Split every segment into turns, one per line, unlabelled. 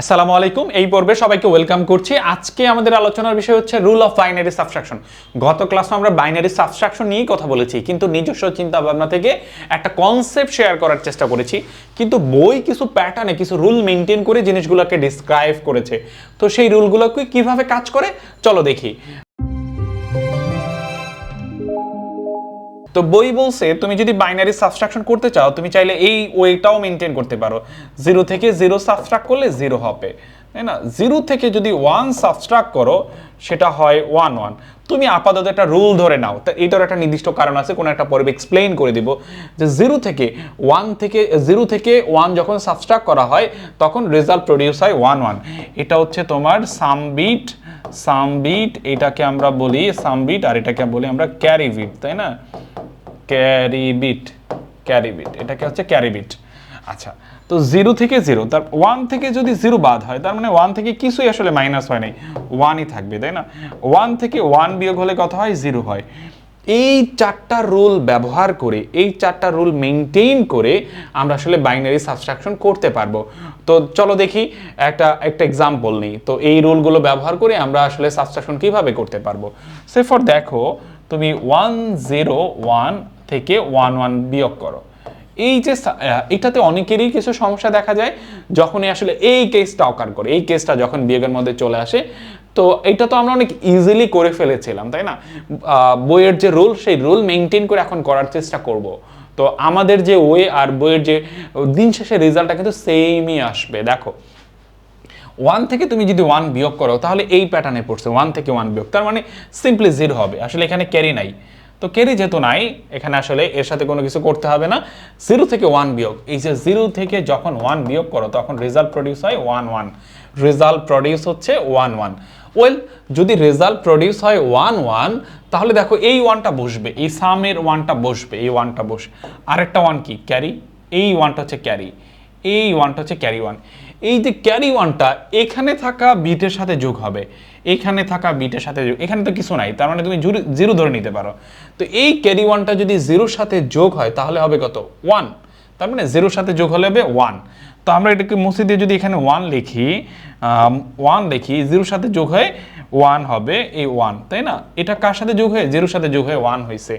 আসসালামু আলাইকুম। এই পর্বে সবাইকে ওয়েলকাম করছি। আজকে আমাদের আলোচনার বিষয় হচ্ছে রুল অফ বাইনারি সাবস্ট্রাকশন। গত ক্লাসে আমরা বাইনারি সাবস্ট্রাকশন নিয়েই কথা বলেছি, কিন্তু নিজস্ব চিন্তা ভাবনা থেকে একটা কনসেপ্ট শেয়ার করার চেষ্টা করেছি। কিন্তু বই কিছু প্যাটার্নে কিছু রুল মেনটেন করে জিনিসগুলোকে ডিসক্রাইব করেছে। তো সেই রুলগুলোকে কীভাবে কাজ করে? চলো দেখি। তো বই বলছে, তুমি যদি বাইনারি সাবস্ট্রাকশন করতে চাও, তুমি চাইলে এই ওয়েটাও মেনটেন করতে পারো। জিরো থেকে জিরো সাবস্ট্রাক্ট করলে জিরো হবে, তাই না? জিরো থেকে যদি ওয়ান সাবস্ট্রাক্ট করো, সেটা হয় ওয়ান ওয়ান তুমি আপাতত একটা রুল ধরে নাও। তা এটার একটা নির্দিষ্ট কারণ আছে, কোনো একটা পর্বে এক্সপ্লেইন করে দিব। যে জিরো থেকে ওয়ান থেকে জিরো থেকে ওয়ান যখন সাবস্ট্রাক্ট করা হয়, তখন রেজাল্ট প্রডিউস হয় ওয়ান ওয়ান এটা হচ্ছে তোমার সামবিট সামবিট এটাকে আমরা বলি সামবিট আর এটাকে বলি আমরা ক্যারি বিট তাই না? ক্যারি বিট ক্যারি বিট, এটাকে হচ্ছে ক্যারিবিট আচ্ছা তো জিরো থেকে জিরো, তার ওয়ান থেকে যদি জিরো বাদ হয়, তার মানে ওয়ান থেকে কিছুই আসলে মাইনাস হয় নাই, ওয়ানই থাকবে, তাই না? ওয়ান থেকে ওয়ান বিয়োগ হলে কত হয়? জিরো হয়। এই চারটা রুল ব্যবহার করে, এই চারটা রুল মেনটেন করে আমরা আসলে বাইনারি সাবস্ট্রাকশন করতে পারব। তো চলো দেখি, একটা একটা এক্সাম্পল নিই। তো এই রুলগুলো ব্যবহার করে আমরা আসলে সাবস্ট্রাকশন কীভাবে করতে পারব? সে ফর দেখো, তুমি ওয়ান জিরো ওয়ান থেকে ওয়ান ওয়ান বিয়োগ করো। এই যে এটাতে অনেকেরই কিছু সমস্যা দেখা যায়, যখনই আসলে এই কেসটা অকার করে, এই কেসটা যখন বিয়োগের মধ্যে চলে আসে, তো এটা তো আমরা অনেক ইজিলি করে ফেলেছিলাম, তাই না? বইয়ের যে রুল সেই রুল মেনটেন করে এখন করার চেষ্টা করব। তো আমাদের যে ওয়ে আর বইয়ের যে দিন শেষে রেজাল্টটা কিন্তু সেমই আসবে, দেখো। ওয়ান থেকে তুমি যদি ওয়ান বিয়োগ করো, তাহলে এই প্যাটার্নে পড়ছে, ওয়ান থেকে ওয়ান বিয়োগ। তার মানে সিম্পলি জিরো হবে, আসলে এখানে ক্যারি নাই। তো ক্যারি যেহেতু নাই, এখানে আসলে এর সাথে কোনো কিছু করতে হবে না। জিরো থেকে ওয়ান বিয়োগ, এই যে জিরো থেকে যখন ওয়ান বিয়োগ করো, তখন রেজাল্ট প্রডিউস হয় ওয়ান ওয়ান। রেজাল্ট প্রডিউস হচ্ছে ওয়ান ওয়ান। ওয়েল, যদি রেজাল্ট প্রডিউস হয় ওয়ান ওয়ান, তাহলে দেখো এই ওয়ানটা বসবে, এই সামের ওয়ানটা বসবে, এই ওয়ানটা বসবে। আরেকটা ওয়ান কি? ক্যারি। এই ওয়ানটা হচ্ছে ক্যারি। এই ওয়ানটা হচ্ছে ক্যারি ওয়ান এই যে ক্যারি ওয়ানটা এখানে থাকা বিটের সাথে যোগ হবে। এখানে থাকা বিটের সাথে যোগ এখানে তো কিছু নাই, তার মানে তুমি জিরো ধরে নিতে পারো। তো এই ক্যারি ওয়ানটা যদি জিরোর সাথে যোগ হয়, তাহলে হবে কত? ওয়ান তার মানে জিরোর সাথে যোগ হলে হবে ওয়ান তো আমরা এটাকে মুছে দিয়ে যদি এখানে ওয়ান লিখি ওয়ান লিখি জিরোর সাথে যোগ হয়ে ওয়ান হবে এই ওয়ান তাই না? এটা কার সাথে যোগ হয়ে? জিরোর সাথে যোগ হয়ে ওয়ান হয়েছে।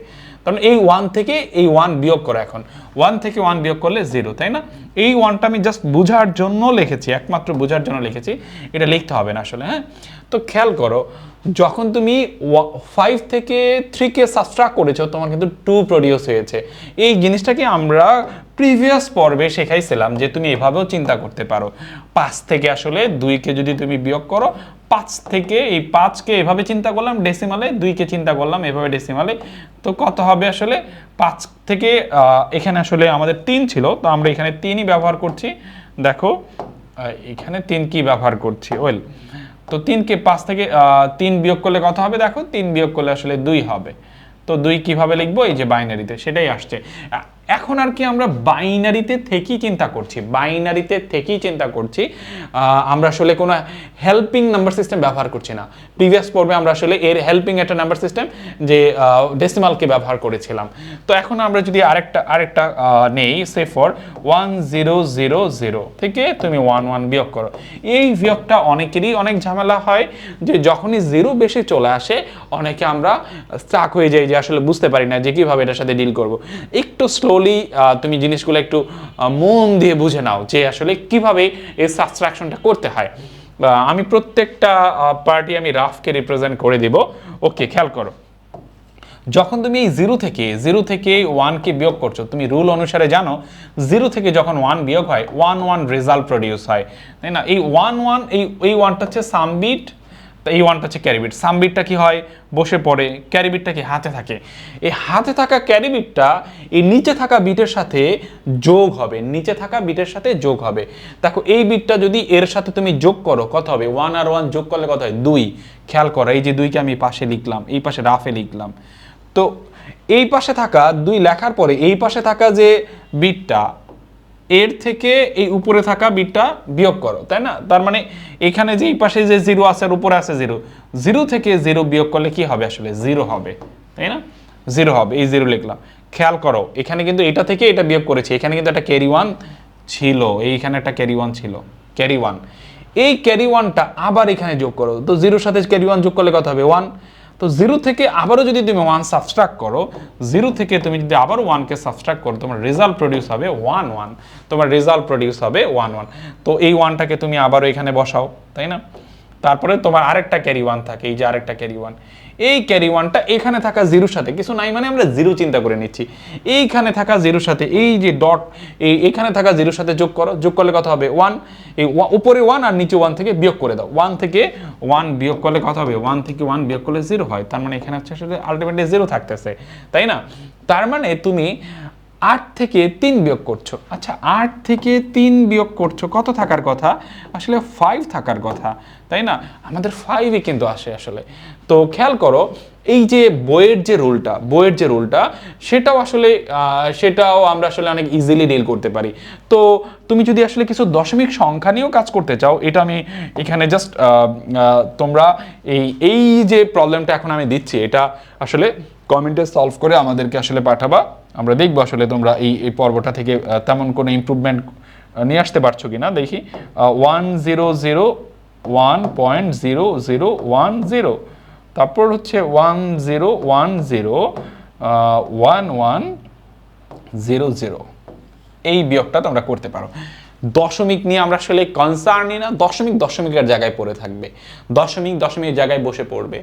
কারণ এই ওয়ান থেকে এই ওয়ান বিয়োগ করো এখন। ওয়ান থেকে ওয়ান বিয়োগ করলে জিরো তাই না? এই ওয়ানটা আমি জাস্ট বোঝার জন্য লিখেছি, একমাত্র বোঝার জন্য লিখেছি। এটা লিখতে হবে না আসলে হ্যাঁ? তো খেয়াল করো যখন তুমি ফাইভ থেকে থ্রিকে সাবস্ট্রাক্ট করেছ, তোমার কিন্তু টু প্রডিউস হয়েছে। এই জিনিসটাকে আমরা প্রিভিয়াস পর্বে শেখাইছিলাম যে তুমি এভাবেও চিন্তা করতে পারো। পাঁচ থেকে আসলে দুইকে যদি তুমি বিয়োগ করো, পাঁচ থেকে এই পাঁচকে এভাবে চিন্তা করলাম ডেসিমালে দুইকে চিন্তা করলাম, এভাবে ডেসিমালে তো কত হবে আসলে? পাঁচ থেকে এখানে আসলে আমাদের তিন ছিল, তো আমরা এখানে তিনই ব্যবহার করছি। দেখো এখানে তিন কি ব্যবহার করছি? ওয়েল তো তিনকে পাঁচ থেকে তিন বিয়োগ করলে কত হবে? দেখো, তিন বিয়োগ করলে আসলে দুই হবে। তো দুই কীভাবে লিখব? এই যে বাইনারিতে, সেটাই আসছে। এখন আর কি আমরা বাইনারিতে থেকেই চিন্তা করছি, বাইনারিতে থেকেই চিন্তা করছি আমরা আসলে কোনো হেল্পিং নাম্বার সিস্টেম ব্যবহার করছি না। প্রিভিয়াস পর্বে আমরা আসলে এর হেল্পিং একটা নাম্বার সিস্টেম যে ডেসিমালকে ব্যবহার করেছিলাম। তো এখন আমরা যদি আরেকটা আরেকটা নেই say for one zero zero zero থেকে তুমি ওয়ান ওয়ান বিয়োগ করো। এই বিয়োগটা অনেকেরই অনেক ঝামেলা হয় যে যখনই জিরো বেশি চলে আসে, অনেকে আমরা স্টাক হয়ে যাই যে আসলে বুঝতে পারি না যে কীভাবে এটার সাথে ডিল করব। একটু স্লোলি তুমি জিনিসগুলো একটু মন দিয়ে বুঝে নাও যে আসলে কীভাবে এই সাবস্ট্রাকশনটা করতে হয়। আমি প্রত্যেকটা পার্টি আমি রাফকে রিপ্রেজেন্ট করে দিব। ওকে খেয়াল করো। যখন তুমি এই জিরো থেকে জিরো থেকে ওয়ানকে বিয়োগ করছ, তুমি রুল অনুসারে জানো জিরো থেকে যখন ওয়ান বিয়োগ হয় ওয়ান ওয়ান রেজাল্ট প্রডিউস হয়। তাই না? এই ওয়ান ওয়ান এই এই ওয়ানটা হচ্ছে সামবিট এই ওয়ানটা হচ্ছে ক্যারিবিট। সামবিটটা কি হয়? বসে পড়ে, ক্যারিবিটটা কি হাতে থাকে? এই হাতে থাকা ক্যারিবিটটা এই নিচে থাকা বিটের সাথে যোগ হবে, নিচে থাকা বিটের সাথে যোগ হবে। দেখো, এই বিটটা যদি এর সাথে তুমি যোগ করো, কত হবে? ওয়ান আর ওয়ান যোগ করলে কত হয়? দুই। খেয়াল করো, এই যে দুইকে আমি পাশে লিখলাম, এই পাশে রাফে লিখলাম। তো এই পাশে থাকা, দুই লেখার পরে এই পাশে থাকা যে বিটটা এর থেকে এই উপরে থাকা বিটটা বিয়োগ করো, তাই না? তার মানে এখানে যে এই পাশে যে জিরো আছে আর উপরে আছে জিরো জিরো থেকে জিরো বিয়োগ করলে কি হবে আসলে? জিরো হবে, তাই না? জিরো হবে, এই জিরো লিখলাম। খেয়াল করো, এখানে কিন্তু এটা থেকে এটা বিয়োগ করেছি, এখানে কিন্তু একটা ক্যারি ওয়ান ছিল, এইখানে একটা ক্যারি ওয়ান ছিল ক্যারি ওয়ান এই ক্যারি ওয়ানটা আবার এখানে যোগ করো, তো জিরোর সাথে ক্যারি ওয়ান যোগ করলে কত হবে? ওয়ান তো জিরো থেকে আবারও যদি তুমি ওয়ান সাবস্ট্রাক্ট করো জিরো থেকে তুমি যদি আবার ওয়ানকে সাবস্ট্রাক্ট করো, তোমার রেজাল্ট প্রডিউস হবে ওয়ান ওয়ান তোমার রেজাল্ট প্রডিউস হবে ওয়ান ওয়ান তো এই ওয়ানটাকে তুমি আবারও এখানে বসাও, তাই না? তারপরে তোমার আরেকটা ক্যারি ওয়ান থাকে, এই যে আরেকটা ক্যারি ওয়ান এই ক্যারি ওয়ানটা এখানে থাকা জিরোর সাথে, কিছু নাই মানে আমরা জিরো চিন্তা করে নিচ্ছি। এইখানে থাকা জিরোর সাথে, এই যে ডট এই এখানে থাকা জিরোর সাথে যোগ করো, যোগ করলে কথা হবে? ওয়ান এই উপরে ওয়ান আর নিচে ওয়ান থেকে বিয়োগ করে দাও। ওয়ান থেকে ওয়ান বিয়োগ করলে কথা হবে? ওয়ান থেকে ওয়ান বিয়োগ করলে জিরো হয়। তার মানে এখানে হচ্ছে আসলে আলটিমেটলি জিরো থাকতেছে। তাই না? তার মানে তুমি আট থেকে তিন বিয়োগ করছ। আচ্ছা আট থেকে তিন বিয়োগ করছ, কত থাকার কথা? আসলে ফাইভ থাকার কথা, তাই না? আমাদের ফাইভই কিন্তু আসে আসলে। তো খেয়াল করো, এই যে বইয়ের যে রুলটা, বইয়ের যে রুলটা, সেটাও আসলে সেটাও আমরা আসলে অনেক ইজিলি ডিল করতে পারি। তো তুমি যদি আসলে কিছু দশমিক সংখ্যা নিয়েও কাজ করতে চাও, এটা আমি এখানে জাস্ট তোমরা এই এই যে প্রবলেমটা এখন আমি দিচ্ছি, এটা আসলে কমেন্টে সলভ করে আমাদেরকে আসলে পাঠাবা। আমরা দেখব আসলে তোমরা এই এই পর্বটা থেকে তেমন কোনো ইম্প্রুভমেন্ট নিয়ে আসতে পারছ কিনা। দেখি one zero zero one point zero zero one zero তারপর হচ্ছে one zero one zero one one zero zero এই বিয়োগটা তোমরা করতে পারো। দশমিক নিয়ে আমরা আসলে কনসার্নই না, দশমিক দশমিকের জায়গায় পড়ে থাকবে। দশমিক দশমিকের জায়গায় বসে পড়বে।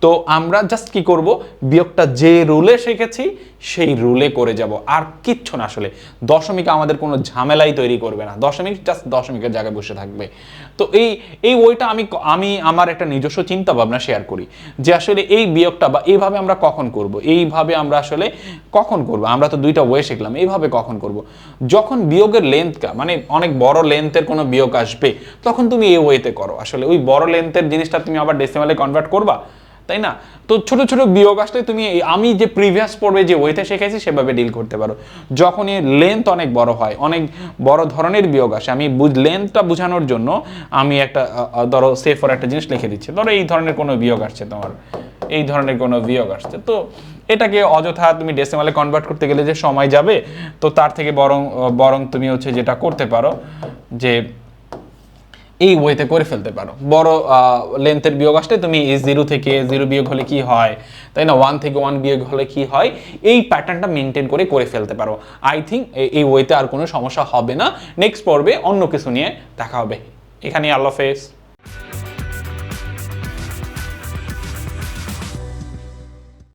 তো আমরা জাস্ট কি করব? বিয়োগটা যে রুলে শিখেছি সেই রুলে করে যাব। আর কিচ্ছু না আসলে। দশমিক আমাদের কোনো ঝামেলাই তৈরি করবে না। দশমিক জাস্ট দশমিকের জায়গায় বসে থাকবে। তো এই এই ওইটা আমি আমি আমার একটা নিজস্ব চিন্তা ভাবনা শেয়ার করি যে আসলে এই বিয়োগটা বা এইভাবে আমরা কখন করব? এইভাবে আমরা আসলে কখন করব? আমরা তো দুইটা ওয়ে শিখলাম। এইভাবে কখন করব? যখন বিয়োগের লেন্থটা মানে অনেক বড় লেন্থের কোনো বিয়োগ আসবে, তখন তুমি এই ওয়েতে করো। আসলে ওই বড় লেন্থের জিনিসটা তুমি আবার ডেসিমালে কনভার্ট করবা? তাই না? তো ছোট ছোট বিয়োগ আসলে তুমি আমি যে প্রিভিয়াস পর্বে যে ওয়েতে শিখেছি সেভাবে ডিল করতে পারো। যখনই লেন্থ অনেক বড় হয়, অনেক বড় ধরনের বিয়োগ আসে, আমি লেন্থটা বোঝানোর জন্য আমি একটা ধরো সেফর একটা জিনিস লিখে দিচ্ছি। ধরো এই ধরনের কোনো বিয়োগ আসছে তোমার, এই ধরনের কোনো বিয়োগ আসছে। তো এটাকে অযথা তুমি ডেসিমালে কনভার্ট করতে গেলে যে সময় যাবে, তো তার থেকে বরং বরং তুমি হচ্ছে যেটা করতে পারো যে এই ওয়েতে করে ফেলতে পারো। বড় লেন্থের বিয়োগ আসলে তুমি এই জিরো থেকে জিরো বিয়োগ হলে কি হয়? তাই না? ওয়ান থেকে ওয়ান বিয়োগ হলে কি হয়? এই প্যাটার্নটা মেনটেন করে করে ফেলতে পারো। আই থিঙ্ক এই ওয়েতে আর কোনো সমস্যা হবে না। নেক্সট পর্বে অন্য কিছু নিয়ে দেখা হবে। এখানে আল্লাহ হাফেজ।